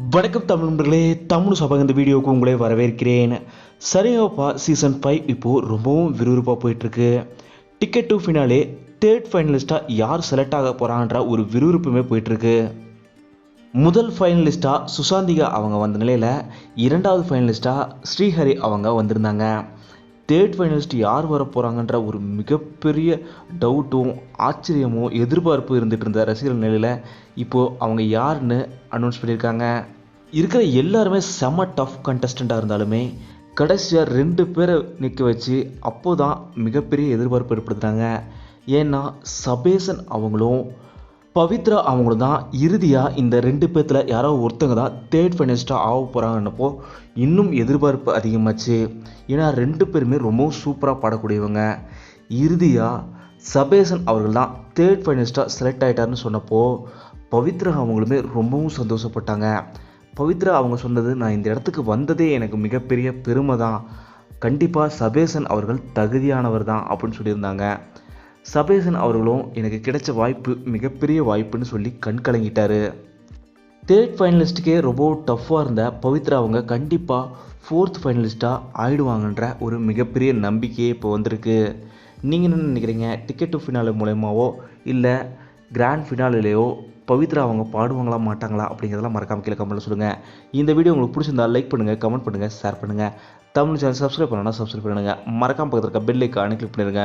வணக்கம் தமிழ் நண்பர்களே தமிழ் சபை இந்த வீடியோவுக்கு உங்களை வரவேற்கிறேன். சரியாப்பா சீசன் ஃபைவ் இப்போது ரொம்பவும் விறுவிறுப்பாக போயிட்டுருக்கு. டிக்கெட் டு ஃபினாலே தேர்ட் ஃபைனலிஸ்ட்டாக யார் செலக்ட் ஆக போகிறான்ற ஒரு விறுவிறுப்புமே போயிட்டுருக்கு. முதல் ஃபைனலிஸ்ட்டாக சுசாந்திகா அவங்க வந்த நிலையில் இரண்டாவது ஃபைனலிஸ்ட்டாக ஸ்ரீஹரி அவங்க வந்திருந்தாங்க. தேர்ட் ஃபைனலிஸ்ட் யார் வர போகிறாங்கன்ற ஒரு மிகப்பெரிய டவுட்டும் ஆச்சரியமும் எதிர்பார்ப்பு இருந்துகிட்டு இருந்த ரசிகர்கள் நிலையில் இப்போது அவங்க யாருன்னு அனௌன்ஸ் பண்ணியிருக்காங்க. இருக்கிற எல்லாருமே செம டஃப் கண்டஸ்டண்ட்டாக இருந்தாலுமே கடைசியாக ரெண்டு பேரை நிற்க வச்சு அப்போதான் மிகப்பெரிய எதிர்பார்ப்பு ஏற்படுத்துகிறாங்க ஏன்னா சபேசன் அவங்களும் பவித்ரா அவங்களும் தான் இறுதியாக இந்த ரெண்டு பேர்த்தில் யாரோ ஒருத்தங்க தான் தேர்ட் ஃபைனலிஸ்ட்டாக ஆக போகிறாங்கன்னப்போ இன்னும் எதிர்பார்ப்பு அதிகமாச்சு. ஏன்னா ரெண்டு பேருமே ரொம்பவும் சூப்பராக பாடக்கூடியவங்க. இறுதியாக சபேசன் அவர்கள் தான் தேர்ட் ஃபைனலிஸ்ட்டாக செலக்ட் ஆகிட்டாருன்னு சொன்னப்போ பவித்ரா அவங்களுமே ரொம்பவும் சந்தோஷப்பட்டாங்க. பவித்ரா அவங்க சொன்னது நான் இந்த இடத்துக்கு வந்ததே எனக்கு மிகப்பெரிய பெருமை தான். கண்டிப்பாக சபேசன் அவர்கள் தகுதியானவர் தான் அப்படின்னு சொல்லியிருந்தாங்க. சபேசன் அவர்களும் எனக்கு கிடைச்ச வாய்ப்பு மிகப்பெரிய வாய்ப்புன்னு சொல்லி கண் கலங்கிட்டார். தேர்ட் ஃபைனலிஸ்ட்டுக்கே ரொம்ப டஃப்பாக இருந்த பவித்ரா அவங்க கண்டிப்பாக ஃபோர்த் ஃபைனலிஸ்ட்டாக ஆயிடுவாங்கன்ற ஒரு மிகப்பெரிய நம்பிக்கையே இப்போ வந்திருக்கு. நீங்கள் என்ன நினைக்கிறீங்க? டிக்கெட் டு ஃபினாலே மூலயமாவோ இல்லை கிராண்ட் ஃபினாலிலேயோ பவித்ரா அவங்க பாடுவாங்களா மாட்டாங்களா அப்படிங்கிறதெல்லாம் மறக்காமல் கீழே கமெண்ட்டில் சொல்லுங்கள் இந்த வீடியோ உங்களுக்கு பிடிச்சிருந்தா லைக் பண்ணுங்கள் கமெண்ட் பண்ணுங்கள் ஷேர் பண்ணுங்கள் தமிழ் சேனல் சப்ஸ்கிரைப் பண்ணணும்னா சப்ஸ்கிரைப் பண்ணுங்கள் மறக்காமல் பக்கத்தில் இருக்க பெல் ஐக்கானு கிளிக் பண்ணிடுங்க